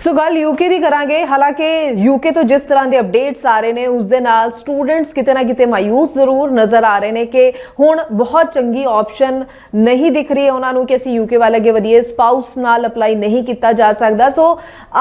ਸੋ ਗੱਲ ਯੂਕੇ ਦੀ ਕਰਾਂਗੇ। ਹਾਲਾਂਕਿ ਯੂਕੇ ਤੋਂ ਜਿਸ ਤਰ੍ਹਾਂ ਦੇ ਅਪਡੇਟਸ ਆ ਰਹੇ ਨੇ, ਉਸ ਦੇ ਨਾਲ ਸਟੂਡੈਂਟਸ ਕਿਤੇ ਨਾ ਕਿਤੇ ਮਾਯੂਸ ਜ਼ਰੂਰ ਨਜ਼ਰ ਆ ਰਹੇ ਨੇ ਕਿ ਹੁਣ ਬਹੁਤ ਚੰਗੀ ਆਪਸ਼ਨ ਨਹੀਂ ਦਿਖ ਰਹੀ ਹੈ ਉਹਨਾਂ ਨੂੰ ਕਿ ਅਸੀਂ ਯੂਕੇ ਵੱਲ ਅੱਗੇ ਵਧੀਏ। ਸਪਾਊਸ ਨਾਲ ਅਪਲਾਈ ਨਹੀਂ ਕੀਤਾ ਜਾ ਸਕਦਾ। ਸੋ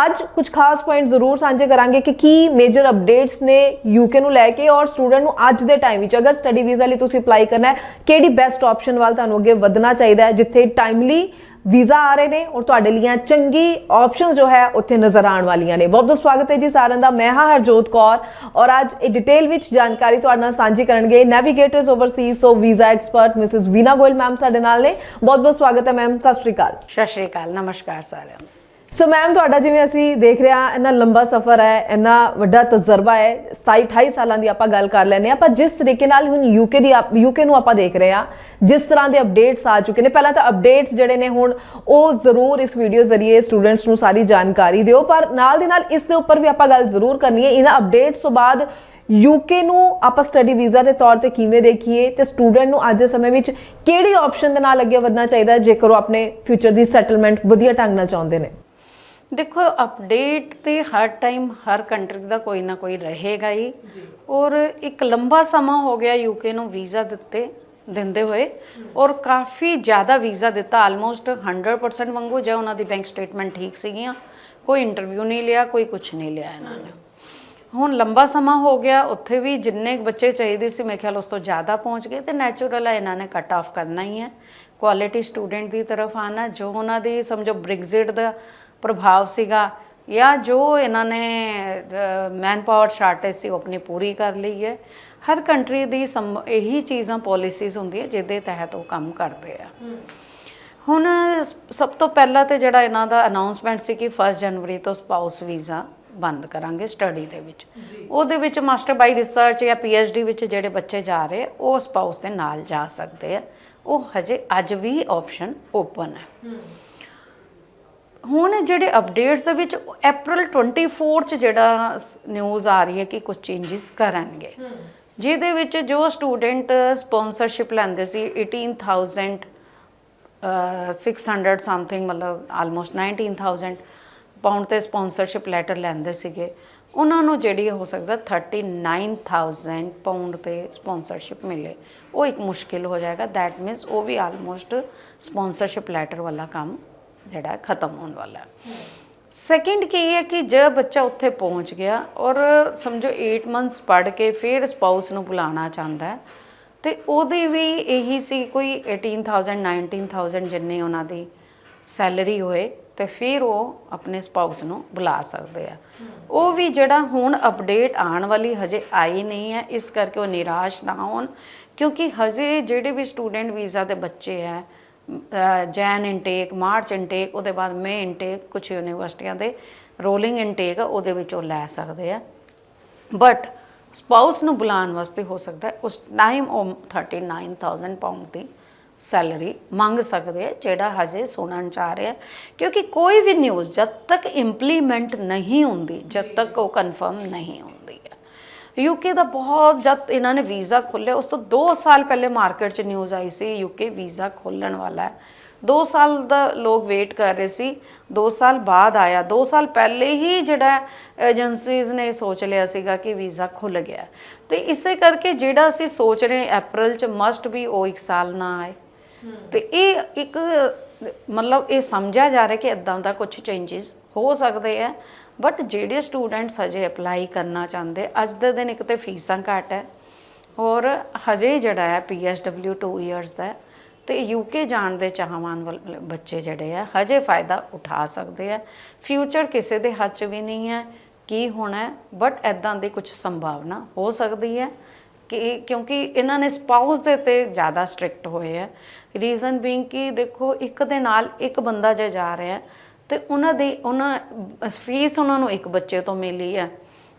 ਅੱਜ ਕੁਝ ਖਾਸ ਪੁਆਇੰਟ ਜ਼ਰੂਰ ਸਾਂਝੇ ਕਰਾਂਗੇ ਕਿ ਕੀ ਮੇਜਰ ਅਪਡੇਟਸ ਨੇ ਯੂਕੇ ਨੂੰ ਲੈ ਕੇ ਔਰ ਸਟੂਡੈਂਟ ਨੂੰ ਅੱਜ ਦੇ ਟਾਈਮ ਵਿੱਚ ਅਗਰ ਸਟੱਡੀ ਵੀਜ਼ਾ ਲਈ ਤੁਸੀਂ ਅਪਲਾਈ ਕਰਨਾ ਹੈ, ਕਿਹੜੀ ਬੈਸਟ ਆਪਸ਼ਨ ਵੱਲ ਤੁਹਾਨੂੰ ਅੱਗੇ ਵਧਣਾ ਚਾਹੀਦਾ ਹੈ, ਜਿੱਥੇ ਟਾਈਮਲੀ ਵੀਜ਼ਾ ਆ ਰਹੇ ਨੇ ਔਰ ਤੁਹਾਡੇ ਲਈ ਚੰਗੀ ਆਪਸ਼ਨਸ ਜੋ ਹੈ ਉੱਥੇ ਨਜ਼ਰ ਆਉਣ ਵਾਲੀਆਂ ਨੇ। ਬਹੁਤ ਬਹੁਤ ਸਵਾਗਤ ਹੈ ਜੀ ਸਾਰਿਆਂ ਦਾ। ਮੈਂ ਹਾਂ ਹਰਜੋਤ ਕੌਰ ਔਰ ਅੱਜ ਇਹ ਡਿਟੇਲ ਵਿੱਚ ਜਾਣਕਾਰੀ ਤੁਹਾਡੇ ਨਾਲ ਸਾਂਝੀ ਕਰਨਗੇ navigators overseas so visa expert Mrs Veena Goyal ma'am ਸਾਡੇ ਨਾਲ ਨੇ। ਬਹੁਤ ਬਹੁਤ ਸਵਾਗਤ ਹੈ ਮੈਮ ਸਤਿ ਸ਼੍ਰੀ ਅਕਾਲ। ਸਤਿ ਸ਼੍ਰੀ ਅਕਾਲ। ਨਮਸਕਾਰ ਸਾਰਿਆਂ ਨੂੰ ਸੋ ਮੈਮ ਤੁਹਾਡਾ ਜਿਵੇਂ ਅਸੀਂ ਦੇਖ ਰਹੇ ਹਾਂ, ਇੰਨਾ ਲੰਬਾ ਸਫ਼ਰ ਹੈ, ਇੰਨਾ ਵੱਡਾ ਤਜਰਬਾ ਹੈ 27 28 ਸਾਲਾਂ ਦੀ ਆਪਾਂ ਗੱਲ ਕਰ ਲੈਨੇ ਆ ਪਰ ਜਿਸ ਤਰੀਕੇ ਨਾਲ ਹੁਣ ਯੂਕੇ ਦੀ ਯੂਕੇ ਨੂੰ ਆਪਾਂ ਦੇਖ ਰਹੇ ਹਾਂ, ਜਿਸ ਤਰ੍ਹਾਂ ਦੇ ਅਪਡੇਟਸ ਆ ਚੁੱਕੇ ਨੇ, ਪਹਿਲਾਂ ਤਾਂ ਅਪਡੇਟਸ ਜਿਹੜੇ ਨੇ ਹੁਣ ਉਹ ਜ਼ਰੂਰ ਇਸ ਵੀਡੀਓ ਜ਼ਰੀਏ ਸਟੂਡੈਂਟਸ ਨੂੰ ਸਾਰੀ ਜਾਣਕਾਰੀ ਦਿਓ, ਪਰ ਨਾਲ ਦੀ ਨਾਲ ਇਸ ਦੇ ਉੱਪਰ ਵੀ ਆਪਾਂ ਗੱਲ ਜ਼ਰੂਰ ਕਰਨੀ ਹੈ। ਇਹਨਾਂ ਅਪਡੇਟਸ ਤੋਂ ਬਾਅਦ ਯੂਕੇ ਨੂੰ ਆਪਾਂ ਸਟੱਡੀ ਵੀਜ਼ਾ ਦੇ ਤੌਰ ਤੇ ਕਿਵੇਂ ਦੇਖੀਏ ਤੇ ਸਟੂਡੈਂਟ ਨੂੰ ਅੱਜ ਦੇ ਸਮੇਂ ਵਿੱਚ ਕਿਹੜੀ ਆਪਸ਼ਨ ਦੇ ਨਾਲ ਅੱਗੇ ਵਧਣਾ ਚਾਹੀਦਾ ਜੇਕਰ ਉਹ ਆਪਣੇ ਫਿਊਚਰ ਦੀ ਸੈਟਲਮੈਂਟ ਵਧੀਆ ਢੰਗ ਨਾਲ ਚਾਹੁੰਦੇ ਨੇ? ਦੇਖੋ ਅਪਡੇਟ ਤੇ ਹਰ ਟਾਈਮ ਹਰ ਕੰਟਰੀ ਦਾ ਕੋਈ ਨਾ ਕੋਈ ਰਹੇਗਾ ਹੀ। ਔਰ ਇੱਕ ਲੰਬਾ ਸਮਾਂ ਹੋ ਗਿਆ ਯੂਕੇ ਨੂੰ ਵੀਜ਼ਾ ਦਿੱਤੇ ਦਿੰਦੇ ਹੋਏ। ਔਰ ਕਾਫੀ ਜ਼ਿਆਦਾ ਵੀਜ਼ਾ ਦਿੱਤਾ ਆਲਮੋਸਟ 100% ਵਾਂਗੂ ਜਾਂ ਉਹਨਾਂ ਦੀ ਬੈਂਕ ਸਟੇਟਮੈਂਟ ਠੀਕ ਸੀਗੀਆਂ। ਕੋਈ ਇੰਟਰਵਿਊ ਨਹੀਂ ਲਿਆ ਕੋਈ ਕੁਝ ਨਹੀਂ ਲਿਆ ਇਹਨਾਂ ਨੇ। ਹੁਣ ਲੰਬਾ ਸਮਾਂ ਹੋ ਗਿਆ ਉੱਥੇ ਵੀ ਜਿੰਨੇ ਬੱਚੇ ਚਾਹੀਦੇ ਸੀ ਮੇਰੇ ਖਿਆਲ ਉਸ ਤੋਂ ਜ਼ਿਆਦਾ ਪਹੁੰਚ ਗਏ ਤੇ ਨੈਚੁਰਲ ਹੈ ਇਹਨਾਂ ਨੇ ਕੱਟ ਆਫ ਕਰਨਾ ਹੀ ਹੈ। ਕੁਆਲਿਟੀ ਸਟੂਡੈਂਟ ਦੀ ਤਰਫ ਆਣਾ ਜੋ ਉਹਨਾਂ ਦੀ ਸਮਝੋ ਬ੍ਰਿਗਜ਼ਿਟ ਦਾ ਪ੍ਰਭਾਵ ਸੀਗਾ ਜਾਂ ਜੋ ਇਹਨਾਂ ਨੇ ਮੈਨ ਪਾਵਰ ਸ਼ਾਰਟੇਜ ਸੀ ਉਹ ਆਪਣੀ ਪੂਰੀ ਕਰ ਲਈ ਹੈ। ਹਰ ਕੰਟਰੀ ਦੀ ਇਹੀ ਚੀਜ਼ਾਂ ਪਾਲਿਸੀਜ਼ ਹੁੰਦੀਆਂ ਜਿਹਦੇ ਤਹਿਤ ਉਹ ਕੰਮ ਕਰਦੇ ਆ। ਹੁਣ ਸਭ ਤੋਂ ਪਹਿਲਾਂ ਤੇ ਜਿਹੜਾ ਇਹਨਾਂ ਦਾ ਅਨਾਉਂਸਮੈਂਟ ਸੀ ਕਿ 1 ਜਨਵਰੀ ਤੋਂ ਸਪਾਊਸ ਵੀਜ਼ਾ ਬੰਦ ਕਰਾਂਗੇ ਸਟੱਡੀ ਦੇ ਵਿੱਚ। ਉਹਦੇ ਵਿੱਚ ਮਾਸਟਰ ਬਾਈ ਰਿਸਰਚ ਜਾਂ ਡੀ ਵਿੱਚ ਜਿਹੜੇ ਬੱਚੇ ਜਾ ਰਹੇ ਉਹ ਸਪਾਊਸ ਦੇ ਨਾਲ ਜਾ ਸਕਦੇ ਆ। ਉਹ ਹਜੇ ਅੱਜ ਵੀ ਆਪਸ਼ਨ ਓਪਨ ਹੈ। ਹੁਣ ਜਿਹੜੇ ਅਪਡੇਟਸ ਦੇ ਵਿੱਚ April 24 ਚ ਜਿਹੜਾ ਨਿਊਜ਼ ਆ ਰਹੀ ਹੈ ਕਿ ਕੁਝ ਚੇਂਜਸ ਕਰਨਗੇ। ਜਿਹਦੇ ਵਿੱਚ ਜੋ ਸਟੂਡੈਂਟ ਸਪਾਂਸਰਸ਼ਿਪ ਲੈਂਦੇ ਸੀ 18000 ਅਹ 600 ਸਮਥਿੰਗ ਮਤਲਬ ਆਲਮੋਸਟ 19000 ਪਾਉਂਡ ਤੇ ਸਪਾਂਸਰਸ਼ਿਪ ਲੈਟਰ ਲੈਂਦੇ ਸੀਗੇ। ਉਹਨਾਂ ਨੂੰ ਜਿਹੜੀ ਹੋ ਸਕਦਾ 39000 ਪਾਉਂਡ ਤੇ ਸਪਾਂਸਰਸ਼ਿਪ ਮਿਲੇ। ਉਹ ਇੱਕ ਮੁਸ਼ਕਿਲ ਹੋ ਜਾਏਗਾ ਥੈਟ ਮੀਨਸ ਉਹ ਵੀ ਆਲਮੋਸਟ ਸਪਾਂਸਰਸ਼ਿਪ ਲੈਟਰ ਵਾਲਾ ਕੰਮ ਜਿਹੜਾ ਖਤਮ ਹੋਣ ਵਾਲਾ ਹੈ। ਸੈਕਿੰਡ ਕੀ ਹੈ ਕਿ ਜੇ ਬੱਚਾ ਉੱਥੇ ਪਹੁੰਚ ਗਿਆ ਔਰ ਸਮਝੋ 8 ਮੰਥਸ ਪੜ੍ਹ ਕੇ ਫਿਰ ਸਪਾਊਸ ਨੂੰ ਬੁਲਾਉਣਾ ਚਾਹੁੰਦਾ ਹੈ, ਤੇ ਉਹਦੀ ਵੀ ਇਹੀ ਸੀ ਕੋਈ 18000 19000 ਜਿੰਨੀ ਉਹਨਾਂ ਦੀ ਸੈਲਰੀ ਹੋਏ, ਤੇ ਫਿਰ ਉਹ ਆਪਣੇ ਸਪਾਊਸ ਨੂੰ ਬੁਲਾ ਸਕਦੇ ਆ। ਉਹ ਵੀ ਜਿਹੜਾ ਹੁਣ ਅਪਡੇਟ ਆਉਣ ਵਾਲੀ ਹਜੇ ਆਈ ਨਹੀਂ ਹੈ, ਇਸ ਕਰਕੇ ਉਹ ਨਿਰਾਸ਼ ਨਾ ਹੋਣ, ਕਿਉਂਕਿ ਹਜੇ ਜਿਹੜੇ ਵੀ ਸਟੂਡੈਂਟ ਵੀਜ਼ਾ ਦੇ ਬੱਚੇ ਹੈ ਜੈਨ ਇਨਟੇਕ ਮਾਰਚ ਇਨਟੇਕ ਉਹਦੇ ਬਾਅਦ ਮੇ ਇਨਟੇਕ ਕੁਝ ਯੂਨੀਵਰਸਿਟੀਆਂ ਦੇ ਰੋਲਿੰਗ ਇਨਟੇਕ ਉਹਦੇ ਵਿੱਚ ਉਹ ਲੈ ਸਕਦੇ ਆ। ਬਟ ਸਪਾਊਸ ਨੂੰ ਬੁਲਾਉਣ ਵਾਸਤੇ ਹੋ ਸਕਦਾ ਉਸ ਟਾਈਮ ਉਹ 39000 ਪਾਉਂਡ ਦੀ ਸੈਲਰੀ ਮੰਗ ਸਕਦੇ ਆ ਜਿਹੜਾ ਹਜੇ ਸੁਣਨ ਚ ਆ ਰਿਹਾ। ਕਿਉਂਕਿ ਕੋਈ ਵੀ ਨਿਊਜ਼ ਜਦ ਤੱਕ ਇੰਪਲੀਮੈਂਟ ਨਹੀਂ ਹੁੰਦੀ ਜਦ ਤੱਕ ਉਹ ਕਨਫਰਮ ਨਹੀਂ ਹੁੰਦੀ। ਯੂਕੇ ਦਾ ਬਹੁਤ ਜਦ ਇਹਨਾਂ ਨੇ ਵੀਜ਼ਾ ਖੋਲ੍ਹਿਆ, ਉਸ ਤੋਂ 2 ਸਾਲ ਪਹਿਲੇ ਮਾਰਕੀਟ 'ਚ ਨਿਊਜ਼ ਆਈ ਸੀ ਯੂਕੇ ਵੀਜ਼ਾ ਖੋਲਣ ਵਾਲਾ ਹੈ। 2 ਸਾਲ ਦਾ ਲੋਕ ਵੇਟ ਕਰ ਰਹੇ ਸੀ 2 ਸਾਲ ਬਾਅਦ ਆਇਆ। 2 ਸਾਲ ਪਹਿਲੇ ਹੀ ਜਿਹੜਾ ਏਜੰਸੀਜ਼ ਨੇ ਸੋਚ ਲਿਆ ਸੀਗਾ ਕਿ ਵੀਜ਼ਾ ਖੁੱਲ ਗਿਆ। ਤੇ ਇਸੇ ਕਰਕੇ ਜਿਹੜਾ ਅਸੀਂ ਸੋਚ ਰਹੇ ਅਪ੍ਰੈਲ 'ਚ ਮਸਟ ਵੀ ਉਹ ਇੱਕ ਸਾਲ ਨਾ ਆਏ। ਤੇ ਇਹ ਇੱਕ ਮਤਲਬ ਇਹ ਸਮਝਿਆ ਜਾ ਰਿਹਾ ਕਿ ਇਦਾਂ ਦਾ ਕੁਝ ਚੇਂਜਸ ਹੋ ਸਕਦੇ ਆ। ਬਟ ਜਿਹੜੇ ਸਟੂਡੈਂਟਸ ਹਜੇ ਅਪਲਾਈ ਕਰਨਾ ਚਾਹੁੰਦੇ, ਅੱਜ ਦੇ ਦਿਨ ਇੱਕ ਤੇ ਫੀਸਾਂ ਘੱਟ ਹੈ ਔਰ ਹਜੇ ਜਿਹੜਾ ਹੈ ਪੀਐਸਡਬਲਿਊ 2 ਇਅਰਸ ਦਾ ਹੈ ਤੇ ਯੂਕੇ ਜਾਣ ਦੇ ਚਾਹਵਾਨ ਵਾਲੇ ਬੱਚੇ ਜਿਹੜੇ ਆ, ਹਜੇ ਫਾਇਦਾ ਉਠਾ ਸਕਦੇ ਆ। ਫਿਊਚਰ ਕਿਸੇ ਦੇ ਹੱਥ 'ਚ ਵੀ ਨਹੀਂ ਹੈ, ਕੀ ਹੋਣਾ ਬਟ ਐਦਾਂ ਦੀ ਕੁਝ ਸੰਭਾਵਨਾ ਹੋ ਸਕਦੀ ਹੈ ਕਿ ਕਿਉਂਕਿ ਇਹਨਾਂ ਨੇ ਸਪਾਊਸ ਦੇ ਤੇ ਜ਼ਿਆਦਾ ਸਟ੍ਰਿਕਟ ਹੋਏ ਆ। ਰੀਜ਼ਨ ਬੀਇੰਗ ਕਿ ਦੇਖੋ, ਇੱਕ ਦੇ ਨਾਲ ਇੱਕ ਬੰਦਾ ਜੇ ਜਾ ਰਿਹਾ ਤੇ ਉਹਨਾਂ ਦੀ, ਉਹਨਾਂ, ਫੀਸ ਉਹਨਾਂ ਨੂੰ ਇੱਕ ਬੱਚੇ ਤੋਂ ਮਿਲੀ ਹੈ।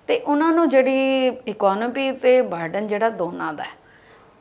ਤੇ ਉਹਨਾਂ ਨੂੰ ਜਿਹੜੀ ਇਕਨੋਮੀ ਤੇ ਬਰਡਨ ਜਿਹੜਾ ਦੋਨਾਂ ਦਾ ਹੈ।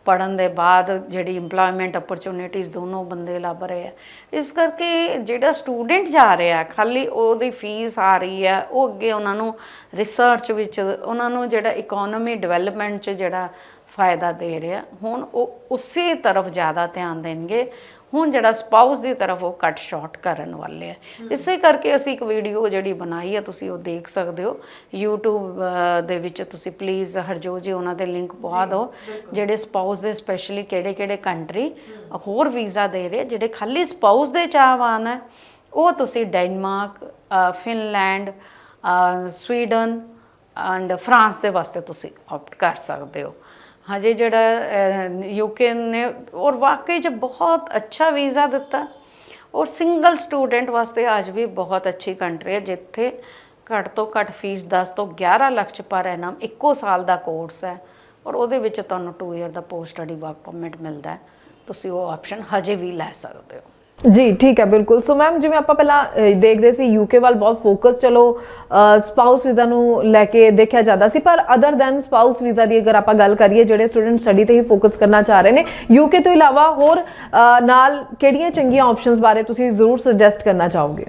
ਪੜਨ ਦੇ ਬਾਅਦ ਜਿਹੜੀ EMPLOYMENT ਓਪਰਚੁਨਿਟੀਜ਼ ਦੋਨੋਂ ਬੰਦੇ ਲੱਭ ਰਹੇ ਆ ਇਸ ਕਰਕੇ ਜਿਹੜਾ ਸਟੂਡੈਂਟ ਜਾ ਰਿਹਾ ਖਾਲੀ ਉਹਦੀ ਫੀਸ ਆ ਰਹੀ ਹੈ, ਉਹ ਅੱਗੇ ਉਹਨਾਂ ਨੂੰ ਰਿਸਰਚ ਵਿੱਚ, ਉਹਨਾਂ ਨੂੰ ਜਿਹੜਾ ਇਕਨੋਮੀ ਡਿਵੈਲਪਮੈਂਟ 'ਚ ਜਿਹੜਾ ਫਾਇਦਾ ਦੇ ਰਿਹਾ, ਹੁਣ ਉਹ ਉਸੇ ਤਰਫ ਜ਼ਿਆਦਾ ਧਿਆਨ ਦੇਣਗੇ। ਹੁਣ ਜਿਹੜਾ ਸਪਾਊਸ ਦੀ ਤਰਫ ਉਹ ਕੱਟ ਸ਼ਾਰਟ ਕਰਨ ਵਾਲੇ ਆ। ਇਸੇ ਕਰਕੇ ਅਸੀਂ ਇੱਕ ਵੀਡੀਓ ਜਿਹੜੀ ਬਣਾਈ ਹੈ ਤੁਸੀਂ ਉਹ ਦੇਖ ਸਕਦੇ ਹੋ। YouTube ਦੇ ਵਿੱਚ ਤੁਸੀਂ ਪਲੀਜ਼ ਹਰਜੋਤ ਜੀ ਉਹਨਾਂ ਦੇ ਲਿੰਕ ਪਵਾ ਦਿਓ। ਜਿਹੜੇ ਸਪਾਊਸ ਦੇ ਸਪੈਸ਼ਲੀ ਕਿਹੜੇ ਕਿਹੜੇ ਕੰਟਰੀ ਹੋਰ ਵੀਜ਼ਾ ਦੇ ਰਹੇ ਜਿਹੜੇ ਖਾਲੀ ਸਪਾਊਸ ਦੇ ਚਾਹਵਾਨ ਹੈ ਉਹ ਤੁਸੀਂ Denmark Finland Sweden and France ਦੇ ਵਾਸਤੇ ਤੁਸੀਂ ਆਪਟ ਕਰ ਸਕਦੇ ਹੋ। ਹਜੇ ਜਿਹੜਾ ਯੂਕੇ ਨੇ, ਔਰ ਵਾਕਈ ਚ ਬਹੁਤ ਅੱਛਾ ਵੀਜ਼ਾ ਦਿੱਤਾ। ਔਰ ਸਿੰਗਲ ਸਟੂਡੈਂਟ ਵਾਸਤੇ ਅੱਜ ਵੀ ਬਹੁਤ ਅੱਛੀ ਕੰਟਰੀ ਹੈ, ਜਿੱਥੇ ਘੱਟ ਤੋਂ ਘੱਟ ਫੀਸ 10 ਤੋਂ 11 ਲੱਖ ਚ ਪਰ ਐਨਮ ਇੱਕੋ ਸਾਲ ਦਾ ਕੋਰਸ ਹੈ। ਔਰ ਉਹਦੇ ਵਿੱਚ ਤੁਹਾਨੂੰ 2 ਇਅਰ ਦਾ ਪੋਸਟ ਸਟੱਡੀ ਵਰਕ ਪਰਮਿਟ ਮਿਲਦਾ ਹੈ। ਤੁਸੀਂ ਉਹ ਆਪਸ਼ਨ ਹਜੇ ਵੀ ਲੈ ਸਕਦੇ ਹੋ। ਜੀ ਠੀਕ ਹੈ ਬਿਲਕੁਲ। ਸੋ ਮੈਮ ਜਿਵੇਂ ਆਪਾਂ ਪਹਿਲਾਂ ਦੇਖਦੇ ਸੀ ਯੂਕੇ ਵੱਲ ਬਹੁਤ ਫੋਕਸ ਚਲੋ ਸਪਾਊਸ ਵੀਜ਼ਾ ਨੂੰ ਲੈ ਕੇ ਦੇਖਿਆ ਜਾਂਦਾ ਸੀ ਪਰ ਅਦਰ ਦੈਨ ਸਪਾਊਸ ਵੀਜ਼ਾ ਦੀ ਅਗਰ ਆਪਾਂ ਗੱਲ ਕਰੀਏ ਜਿਹੜੇ ਸਟੂਡੈਂਟ ਸਟੱਡੀ ਤੇ ਹੀ ਫੋਕਸ ਕਰਨਾ ਚਾਹ ਰਹੇ ਨੇ ਯੂਕੇ ਤੋਂ ਇਲਾਵਾ ਹੋਰ ਨਾਲ ਕਿਹੜੀਆਂ ਚੰਗੀਆਂ ਆਪਸ਼ਨਸ ਬਾਰੇ ਤੁਸੀਂ ਜ਼ਰੂਰ ਸੁਜੈਸਟ ਕਰਨਾ ਚਾਹੋਗੇ?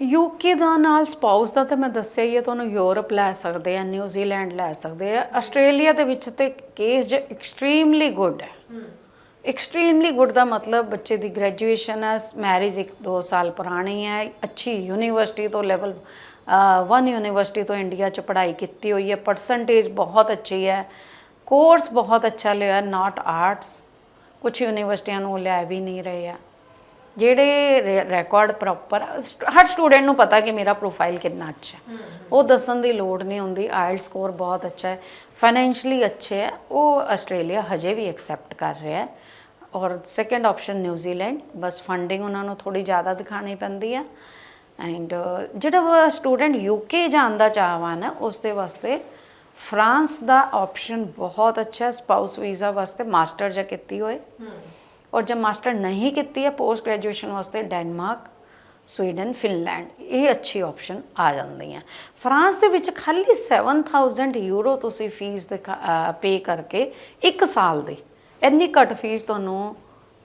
ਯੂਕੇ ਦਾ ਨਾਲ ਸਪਾਊਸ ਦਾ ਤਾਂ ਮੈਂ ਦੱਸਿਆ ਹੀ ਹੈ ਤੁਹਾਨੂੰ ਯੂਰਪ ਲੈ ਸਕਦੇ ਆ ਨਿਊਜ਼ੀਲੈਂਡ ਲੈ ਸਕਦੇ ਆ ਆਸਟ੍ਰੇਲੀਆ ਦੇ ਵਿੱਚ ਤੇ ਕੇਸ ਜ ਐਕਸਟ੍ਰੀਮਲੀ ਗੁੱਡ ਹੈ। ਐਕਸਟ੍ਰੀਮਲੀ ਗੁੱਡ ਦਾ ਮਤਲਬ ਬੱਚੇ ਦੀ ਗ੍ਰੈਜੂਏਸ਼ਨ ਹੈ ਮੈਰਿਜ ਇੱਕ ਦੋ ਸਾਲ ਪੁਰਾਣੀ ਹੈ ਅੱਛੀ ਯੂਨੀਵਰਸਿਟੀ ਤੋਂ ਲੈਵਲ 1 ਯੂਨੀਵਰਸਿਟੀ ਤੋਂ ਇੰਡੀਆ ਚ ਪੜ੍ਹਾਈ ਕੀਤੀ ਹੋਈ ਹੈ ਪਰਸੈਂਟੇਜ ਬਹੁਤ ਅੱਛੀ ਹੈ ਕੋਰਸ ਬਹੁਤ ਅੱਛਾ ਲਿਆ ਨਾਟ ਆਰਟਸ ਕੁਝ ਯੂਨੀਵਰਸਿਟੀਆਂ ਨੂੰ ਲੈ ਵੀ ਨਹੀਂ ਰਹੇ ਆ। ਜਿਹੜੇ ਰਿਕਾਰਡ ਪ੍ਰੋਪਰ ਹਰ ਸਟੂਡੈਂਟ ਨੂੰ ਪਤਾ ਕਿ ਮੇਰਾ ਪ੍ਰੋਫਾਈਲ ਕਿੰਨਾ ਅੱਛਾ ਹੈ। ਉਹ ਦੱਸਣ ਦੀ ਲੋੜ ਨਹੀਂ ਹੁੰਦੀ ਆਇਲ ਸਕੋਰ ਬਹੁਤ ਅੱਛਾ ਹੈ ਫਾਈਨੈਂਸ਼ਲੀ ਅੱਛੇ ਹੈ ਉਹ ਆਸਟ੍ਰੇਲੀਆ ਹਜੇ ਵੀ ਐਕਸੈਪਟ ਕਰ ਰਿਹਾ ਹੈ। ਔਰ ਸੈਕੰਡ ਆਪਸ਼ਨ ਨਿਊਜ਼ੀਲੈਂਡ ਬਸ ਫੰਡਿੰਗ ਉਹਨਾਂ ਨੂੰ ਥੋੜੀ ਜ਼ਿਆਦਾ ਦਿਖਾਣੀ ਪੈਂਦੀ ਹੈ ਐਂਡ ਜਿਹੜਾ ਸਟੂਡੈਂਟ ਯੂਕੇ ਜਾਣ ਦਾ ਚਾਹਵਾਨ ਹੈ ਉਸ ਦੇ ਵਾਸਤੇ ਫਰਾਂਸ ਦਾ ਆਪਸ਼ਨ ਬਹੁਤ ਅੱਛਾ ਹੈ ਸਪਾਊਸ ਵੀਜ਼ਾ ਵਾਸਤੇ ਮਾਸਟਰ ਜਾਂ ਕੀਤੀ ਹੋਏ। ਔਰ ਜੇ ਮਾਸਟਰ ਨਹੀਂ ਕੀਤੀ ਹੈ ਪੋਸਟ ਗ੍ਰੈਜੂਏਸ਼ਨ ਵਾਸਤੇ ਡੈਨਮਾਰਕ ਸਵੀਡਨ ਫਿਨਲੈਂਡ ਇਹ ਅੱਛੀ ਆਪਸ਼ਨ ਆ ਜਾਂਦੀਆਂ ਫਰਾਂਸ ਦੇ ਵਿੱਚ ਖਾਲੀ 7000 ਯੂਰੋ ਤੁਸੀਂ ਫੀਸ ਪੇ ਕਰਕੇ 1 ਸਾਲ ਦੀ ਇੰਨੀ ਘੱਟ ਫੀਸ ਤੁਹਾਨੂੰ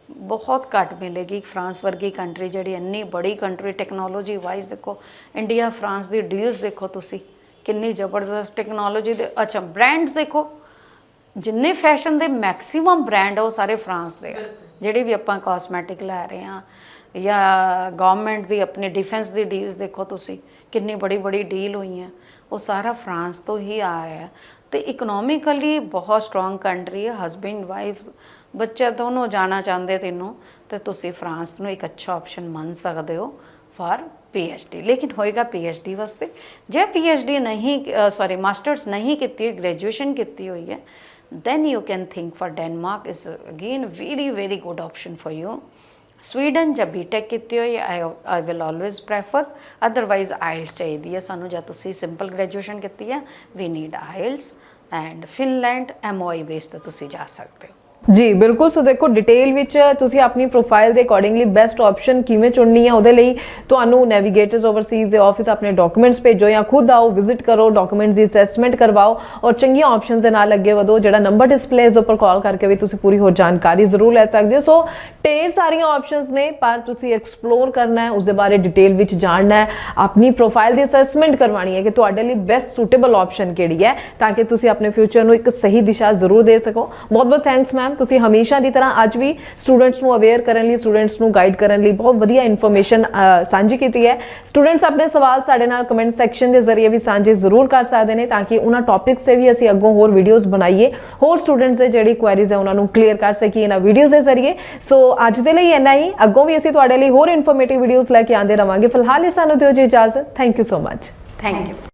ਬਹੁਤ ਘੱਟ ਮਿਲੇਗੀ ਫਰਾਂਸ ਵਰਗੀ ਕੰਟਰੀ ਜਿਹੜੀ ਇੰਨੀ ਬੜੀ ਕੰਟਰੀ ਟੈਕਨੋਲੋਜੀ ਵਾਈਜ਼ ਦੇਖੋ ਇੰਡੀਆ ਫਰਾਂਸ ਦੀ ਡੀਲਸ ਦੇਖੋ ਤੁਸੀਂ ਕਿੰਨੀ ਜ਼ਬਰਦਸਤ ਟੈਕਨੋਲੋਜੀ ਦੇ ਅੱਛਾ ਬ੍ਰਾਂਡਸ ਦੇਖੋ ਜਿੰਨੇ ਫੈਸ਼ਨ ਦੇ ਮੈਕਸਿਮਮ ਬ੍ਰਾਂਡ ਆ ਉਹ ਸਾਰੇ ਫਰਾਂਸ ਦੇ ਆ ਜਿਹੜੇ ਵੀ ਆਪਾਂ ਕਾਸਮੈਟਿਕ ਲੈ ਰਹੇ ਆ ਜਾਂ ਗਵਰਨਮੈਂਟ ਦੀ ਆਪਣੀ ਡਿਫੈਂਸ ਦੀ ਡੀਲਸ ਦੇਖੋ ਤੁਸੀਂ ਕਿੰਨੀ ਬੜੀ ਬੜੀ ਡੀਲ ਹੋਈਆਂ ਉਹ ਸਾਰਾ ਫਰਾਂਸ ਤੋਂ ਹੀ ਆ ਰਿਹਾ। ਤੇ ਇਕਨੋਮਿਕਲੀ ਬਹੁਤ ਸਟਰੋਂਗ ਕੰਟਰੀ ਹੈ ਹਸਬੈਂਡ ਵਾਈਫ ਬੱਚੇ ਦੋਨੋਂ ਜਾਣਾ ਚਾਹੁੰਦੇ ਤੈਨੂੰ, ਤੇ ਤੁਸੀਂ ਫਰਾਂਸ ਨੂੰ ਇੱਕ ਅੱਛਾ ਆਪਸ਼ਨ ਮੰਨ ਸਕਦੇ ਹੋ ਫਾਰ ਡੀ ਲੇਕਿਨ ਹੋਏਗਾ ਡੀ ਵਾਸਤੇ। ਜੇ ਡੀ ਨਹੀਂ ਸੌਰੀ ਮਾਸਟਰਸ ਨਹੀਂ ਕੀਤੀ ਹੋਈ ਗ੍ਰੈਜੂਏਸ਼ਨ ਕੀਤੀ ਹੋਈ ਹੈ, then you can think for Denmark is again very very good option for you Sweden ਜਾਂ ਬੀਟੈਕ ਕੀਤੀ ਹੋਈ I I will always prefer otherwise IELTS ਚਾਹੀਦੀ ਹੈ ਸਾਨੂੰ, ਜਾਂ ਤੁਸੀਂ ਸਿੰਪਲ ਗ੍ਰੈਜੂਏਸ਼ਨ ਕੀਤੀ ਹੈ ਵੀ need IELTS and Finland MOI base ਤੇ ਤੁਸੀਂ ਜਾ ਸਕਦੇ ਹੋ। ਜੀ, ਬਿਲਕੁਲ। ਸੋ ਦੇਖੋ ਡਿਟੇਲ ਵਿੱਚ ਤੁਸੀਂ ਆਪਣੀ ਪ੍ਰੋਫਾਈਲ ਦੇ ਅਕੋਰਡਿੰਗਲੀ ਬੈਸਟ ਆਪਸ਼ਨ ਕਿਵੇਂ ਚੁਣਨੀ ਹੈ ਉਹਦੇ ਲਈ ਤੁਹਾਨੂੰ ਨੈਵੀਗੇਟਰਸ ਓਵਰਸੀਜ਼ ਦੇ ਆਫਿਸ ਆਪਣੇ ਡਾਕੂਮੈਂਟਸ ਭੇਜੋ ਜਾਂ ਖੁਦ ਆਓ ਵਿਜ਼ਿਟ ਕਰੋ ਡਾਕੂਮੈਂਟਸ ਦੀ ਅਸੈਸਮੈਂਟ ਕਰਵਾਓ ਔਰ ਚੰਗੀਆਂ ਆਪਸ਼ਨਸ ਦੇ ਨਾਲ ਅੱਗੇ ਵਧੋ। ਜਿਹੜਾ ਨੰਬਰ ਡਿਸਪਲੇ ਇਸ ਉੱਪਰ ਕਾਲ ਕਰਕੇ ਵੀ ਤੁਸੀਂ ਪੂਰੀ ਹੋਰ ਜਾਣਕਾਰੀ ਜ਼ਰੂਰ ਲੈ ਸਕਦੇ ਹੋ। ਸੋ ਢੇਰ ਸਾਰੀਆਂ ਆਪਸ਼ਨਸ ਨੇ, ਪਰ ਤੁਸੀਂ ਐਕਸਪਲੋਰ ਕਰਨਾ ਹੈ ਉਸ ਦੇ ਬਾਰੇ ਡਿਟੇਲ ਵਿੱਚ ਜਾਣਨਾ ਹੈ। ਆਪਣੀ ਪ੍ਰੋਫਾਈਲ ਦੀ ਅਸੈਸਮੈਂਟ ਕਰਵਾਉਣੀ ਹੈ ਕਿ ਤੁਹਾਡੇ ਲਈ ਬੈਸਟ ਸੂਟੇਬਲ ਆਪਸ਼ਨ ਕਿਹੜੀ ਹੈ, ਤਾਂ ਕਿ ਤੁਸੀਂ ਆਪਣੇ ਫਿਊਚਰ ਨੂੰ ਇੱਕ ਸਹੀ ਦਿਸ਼ਾ ਜ਼ਰੂਰ ਦੇ ਸਕੋ। ਬਹੁਤ ਬਹੁਤ ਥੈਂਕਸ ਮੈਮ ਤੁਸੀਂ ਹਮੇਸ਼ਾ ਦੀ ਤਰ੍ਹਾਂ ਅੱਜ ਵੀ ਸਟੂਡੈਂਟਸ ਨੂੰ ਅਵੇਅਰ ਕਰਨ ਲਈ ਸਟੂਡੈਂਟਸ ਨੂੰ ਗਾਈਡ ਕਰਨ ਲਈ ਬਹੁਤ ਵਧੀਆ ਇਨਫੋਰਮੇਸ਼ਨ ਸਾਂਝੀ ਕੀਤੀ ਹੈ। ਸਟੂਡੈਂਟਸ ਆਪਣੇ ਸਵਾਲ ਸਾਡੇ ਨਾਲ ਕਮੈਂਟ ਸੈਕਸ਼ਨ ਦੇ ਜ਼ਰੀਏ ਵੀ ਸਾਂਝੇ ਜ਼ਰੂਰ ਕਰ ਸਕਦੇ ਨੇ ਤਾਂ ਕਿ ਉਹਨਾਂ ਟੌਪਿਕਸ ਤੇ ਵੀ ਅਸੀਂ ਅੱਗੋਂ ਹੋਰ ਵੀਡੀਓਜ਼ ਬਣਾਈਏ। ਹੋਰ ਸਟੂਡੈਂਟਸ ਦੇ ਜਿਹੜੀ ਕੁਐਰੀਜ਼ ਹੈ, ਉਹਨਾਂ ਨੂੰ ਕਲੀਅਰ ਕਰ ਸਕੀਏ ਇਹਨਾਂ ਵੀਡੀਓਜ਼ ਦੇ ਜ਼ਰੀਏ। ਸੋ ਅੱਜ ਦੇ ਲਈ ਇੰਨਾ ਹੀ। ਅੱਗੋਂ ਵੀ ਅਸੀਂ ਤੁਹਾਡੇ ਲਈ ਹੋਰ ਇਨਫੋਰਮੇਟਿਵ ਵੀਡੀਓਜ਼ ਲੈ ਕੇ ਆਉਂਦੇ ਰਵਾਂਗੇ। ਫਿਲਹਾਲ ਇਹ ਸਾਨੂੰ ਦਿਓ ਜੀ ਇਜਾਜ਼ਤ। Thank you so much thank you